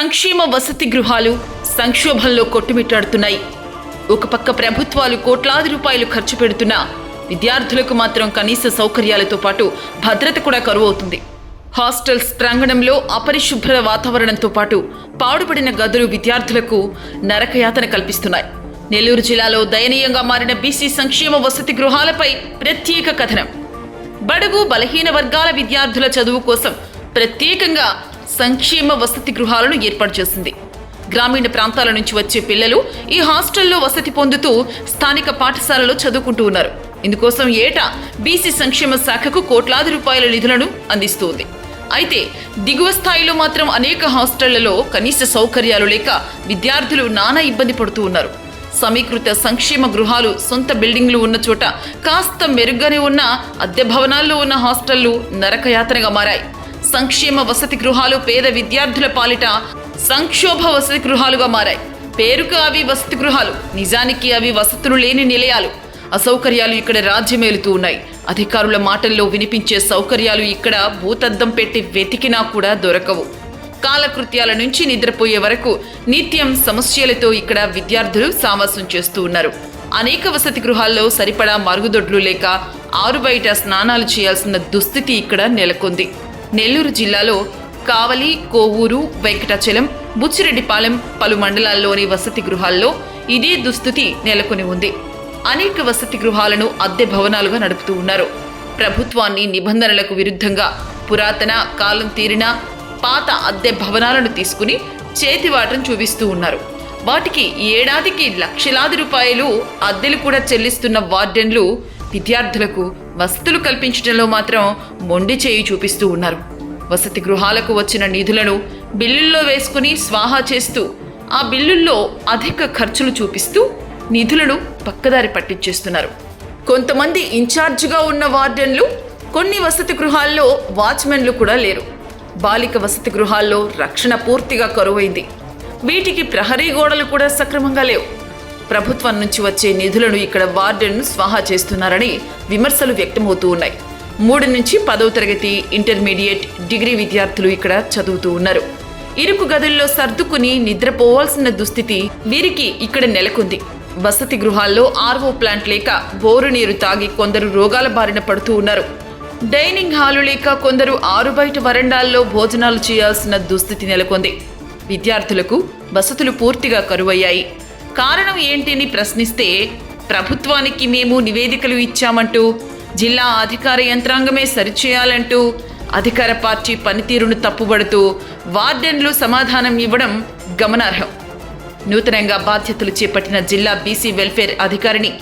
సంక్షేమ వసతి గృహాలు సంక్షోభంలో కొట్టుమిట్టాడుతున్నాయి. ఒక పక్క ప్రభుత్వాలు కోట్లాది రూపాయలు ఖర్చు పెడుతున్నా విద్యార్థులకు మాత్రం కనీస సౌకర్యాలతో పాటు భద్రత కూడా కరువు అవుతుంది హాస్టల్స్ ప్రాంగణంలో అపరిశుభ్ర వాతావరణంతో పాటు పాడుపడిన గదులు విద్యార్థులకు నరకయాతన కల్పిస్తున్నాయి. నెల్లూరు జిల్లాలో దయనీయంగా మారిన బీసీ సంక్షేమ వసతి గృహాలపై ప్రత్యేక కథనం. బడుగు బలహీన వర్గాల విద్యార్థుల చదువు కోసం ప్రత్యేకంగా సంక్షేమ వసతి గృహాలను ఏర్పాటు చేసింది. గ్రామీణ ప్రాంతాల నుంచి వచ్చే పిల్లలు ఈ హాస్టల్లో వసతి పొందుతూ స్థానిక పాఠశాలలో చదువుకుంటూ ఉన్నారు. ఇందుకోసం ఏటా బీసీ సంక్షేమ శాఖకు కోట్లాది రూపాయల నిధులను అందిస్తోంది. అయితే దిగువ స్థాయిలో మాత్రం అనేక హాస్టళ్ళలో కనీస సౌకర్యాలు లేక విద్యార్థులు నానా ఇబ్బంది పడుతూ ఉన్నారు. సమీకృత సంక్షేమ గృహాలు సొంత బిల్డింగ్లు ఉన్న చోట కాస్త మెరుగ్గానే ఉన్న అద్దె భవనాల్లో ఉన్న హాస్టళ్ళు నరకయాత్రగా మారాయి. సంక్షేమ వసతి గృహాలు పేద విద్యార్థుల పాలిట సంక్షోభ వసతి గృహాలుగా మారాయి. పేరుకు అవి వసతి గృహాలు నిజానికి అవి వసతులు లేని నిలయాలు. అసౌకర్యాలు ఇక్కడ రాజ్యమేలుతూ ఉన్నాయి. అధికారుల మాటల్లో వినిపించే సౌకర్యాలు ఇక్కడ భూతద్దం పెట్టి వెతికినా కూడా దొరకవు. కాలకృత్యాల నుంచి నిద్రపోయే వరకు నిత్యం సమస్యలతో ఇక్కడ విద్యార్థులు సావాసం చేస్తూ ఉన్నారు. అనేక వసతి గృహాల్లో సరిపడా మరుగుదొడ్లు లేక ఆరు బయట స్నానాలు చేయాల్సిన దుస్థితి ఇక్కడ నెలకొంది. నెల్లూరు జిల్లాలో కావలి కోవూరు వెంకటాచలం బుచ్చిరెడ్డిపాలెం పలు మండలాల్లోని వసతి గృహాల్లో ఇదే దుస్థితి నెలకొని ఉంది. అనేక వసతి గృహాలను అద్దె భవనాలుగా నడుపుతూ ఉన్నారు. ప్రభుత్వాన్ని నిబంధనలకు విరుద్ధంగా పురాతన కాలం తీరిన పాత అద్దె భవనాలను తీసుకుని చేతివాటం చూపిస్తూ ఉన్నారు. వాటికి ఏడాదికి లక్షలాది రూపాయలు అద్దెలు కూడా చెల్లిస్తున్న వార్డెన్లు విద్యార్థులకు వసతులు కల్పించడంలో మాత్రం మొండి చేయి చూపిస్తూ ఉన్నారు. వసతి గృహాలకు వచ్చిన నిధులను బిల్లుల్లో వేసుకుని స్వాహా చేస్తూ ఆ బిల్లుల్లో అధిక ఖర్చులు చూపిస్తూ నిధులను పక్కదారి పట్టించేస్తున్నారు. కొంతమంది ఇన్ఛార్జ్గా ఉన్న వార్డెన్లు కొన్ని వసతి గృహాల్లో వాచ్మెన్లు కూడా లేరు. బాలిక వసతి గృహాల్లో రక్షణ పూర్తిగా కరువైంది. వీటికి ప్రహరీ గోడలు కూడా సక్రమంగా లేవు. ప్రభుత్వం నుంచి వచ్చే నిధులను ఇక్కడ వార్డెన్ను స్వాహా చేస్తున్నారని విమర్శలు వ్యక్తమవుతూ ఉన్నాయి. మూడు నుంచి పదవ తరగతి ఇంటర్మీడియట్ డిగ్రీ విద్యార్థులు ఇక్కడ చదువుతూ ఉన్నారు. ఇరుకు గదుల్లో సర్దుకుని నిద్రపోవాల్సిన దుస్థితి వీరికి ఇక్కడ నెలకొంది. వసతి గృహాల్లో ఆర్వో ప్లాంట్ లేక బోరు నీరు తాగి కొందరు రోగాల బారిన పడుతూ ఉన్నారు. డైనింగ్ హాలు లేక కొందరు ఆరు బయట వరండాల్లో భోజనాలు చేయాల్సిన దుస్థితి నెలకొంది. విద్యార్థులకు వసతులు పూర్తిగా కరువయ్యాయి. కారణం ఏంటి అని ప్రశ్నిస్తే ప్రభుత్వానికి మేము నివేదికలు ఇచ్చామంటూ జిల్లా అధికార యంత్రాంగమే సరిచేయాలంటూ అధికార పార్టీ పనితీరును తప్పుబడుతూ వార్డెన్లు సమాధానం ఇవ్వడం గమనార్హం. నూతనంగా బాధ్యతలు చేపట్టిన జిల్లా బీసీ వెల్ఫేర్ అధికారిని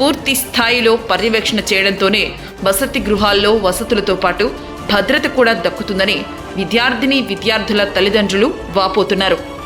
పూర్తి స్థాయిలో పర్యవేక్షణ చేయడంతోనే వసతి గృహాల్లో వసతులతో పాటు భద్రత కూడా దక్కుతుందని విద్యార్థిని విద్యార్థుల తల్లిదండ్రులు వాపోతున్నారు.